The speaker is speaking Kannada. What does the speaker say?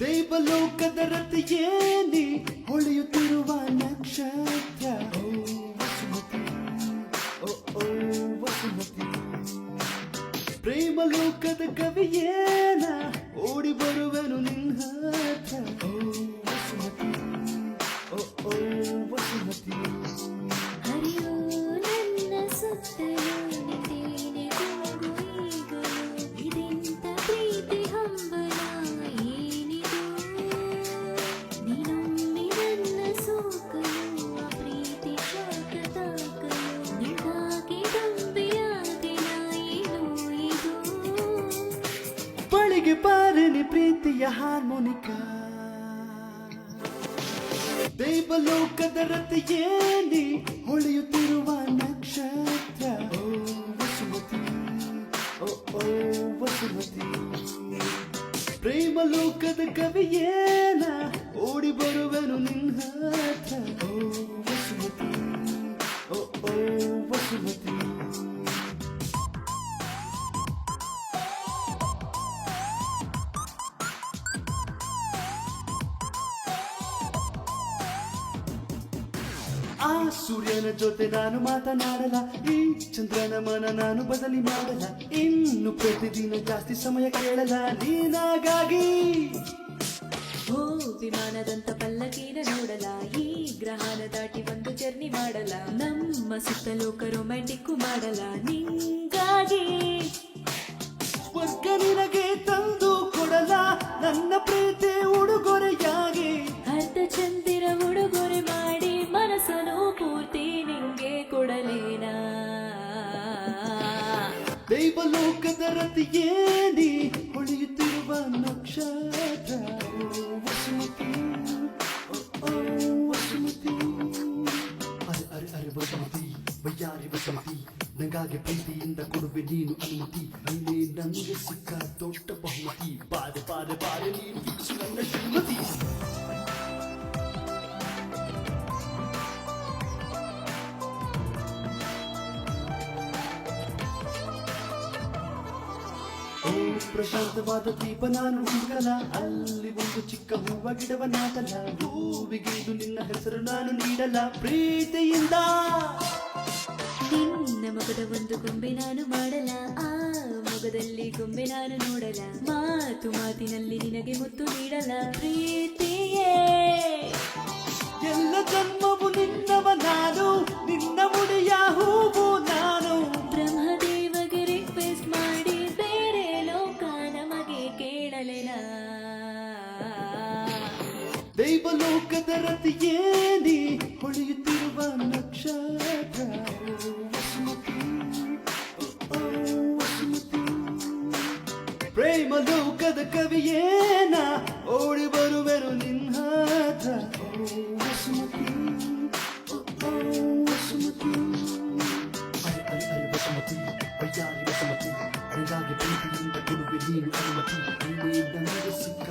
ದೈವಲೋಕದ ರತಿಯೇನಿ ಹೊಳೆಯುತ್ತಿರುವ ನಕ್ಷತ್ರ. ಓ, ವಸುಮತಿ. ಓ ಓ, ವಸುಮತಿ. ಪ್ರೇಮ ಲೋಕದ ಕವಿಯೇನ ಓಡಿ ಬರುವನು ನಿನ್ನ ಓ ಬಾರನೆ ಪ್ರೀತಿಯ ಹಾರ್ಮೋನಿಕಾ. ದೇವಲೋಕದ ರತಿಯೇನಿ ಹೊಳೆಯುತ್ತಿರುವ ನಕ್ಷತ್ರ. ಓ, ವಸುಮತಿ. ಓ ಓ, ವಸುಮತಿ. ಪ್ರೇಮ ಲೋಕದ ಕವಿಯೇನ, ಓಡಿ ಬರುವನು ನಿನ್ನ ಓ, ವಸುಮತಿ. ಆ ಸೂರ್ಯನ ಜೊತೆ ನಾನು ಮಾತನಾಡಲ ಈ ಚಂದ್ರನ ಮನ ನಾನು ಬದಲಿ ಮಾಡಲ ಇನ್ನು ಪ್ರತಿದಿನ ಜಾಸ್ತಿ ಸಮಯ ಕೇಳಲ ನೀನಾಗಾಗಿ ಓ ವಿಮಾನದಂತ ಪಲ್ಲಕೀನ ನೋಡಲ ಈ ಗ್ರಹಣ ದಾಟಿ ಒಂದು ಜರ್ನಿ ಮಾಡಲ ನಮ್ಮ ಸುತ್ತಲೋಕ ರೊಮ್ಯಾಂಟಿಕ್ ಮಾಡಲ ನಿಂಗಾಗಿ ದೈವಲೋಕದ ಹೊಳೆಯುತ್ತಿರುವ ನಕ್ಷತ್ರ. ವಸುಮತಿ ವಸುಮತಿ. ಅರೆ ಅರೆ ಅರೆ, ವಸುಮತಿ ಬಯ್ಯಾರಿ ವಸುಮತಿ, ನಂಗಾಗಿ ಪ್ರೀತಿಯಿಂದ ಕೊಡುವೆ ನೀನು ಅನುಮತಿ. ನೀನೇ ನನಗೆ ಸಿಕ್ಕ ದೊಡ್ಡ ಬಹುಮತಿ. ಬಾರೆ ಬಾರೆ ಬಾರೆ ನೀನು ಓ ಪ್ರಶಾಂತವಾದ ದೀಪ ನಾನು ಹುಡುಕಲ ಅಲ್ಲಿ ಒಂದು ಚಿಕ್ಕ ಹೂವ ಗಿಡವ ನಾಟಲ ಹೂವಿಗೆ ಇದು ನಿನ್ನ ಹೆಸರು ನಾನು ನೀಡಲ ಪ್ರೀತಿಯಿಂದ. ನಿನ್ನ ಮಗದ ಒಂದು ಗೊಂಬೆ ನಾನು ಮಾಡಲ ಆ ಮೊಗದಲ್ಲಿ ಗೊಂಬೆ ನಾನು ನೋಡಲ ಮಾತು ಮಾತಿನಲ್ಲಿ ನಿನಗೆ ಮುತ್ತು ನೀಡಲ ಪ್ರೀತಿಯೇ. ಎಲ್ಲ ಜನ್ಮವು ನಿನ್ನವ ದೈವಲೋಕದ ರತಿಯೇನಿ ಹೊಳೆಯುತ್ತಿರುವ ನಕ್ಷತ್ರ. ಓ ವಸುಮತಿ ಓ ಓ ವಸುಮತಿ ಪ್ರೇಮ ಲೋಕದ ಕವಿಯೇನ ಓಡಿ ಬರುವೆನು ನಿನ್ನ ಹತ್ರ ಓ ವಸುಮತಿ ಓ ಓ ವಸುಮತಿ ಅರೆ ಅರೆ ಅರೆ ವಸುಮತಿ ಬಯ್ಯಾರಿ ವಸುಮತಿ ನನಗಾಗಿ ಪ್ರೀತಿಯಿಂದ ಕೊಡುವೆ ನೀನು ಅನುಮತಿ. ನೀನೇ ನನಗೆ ಸಿಕ್ಕ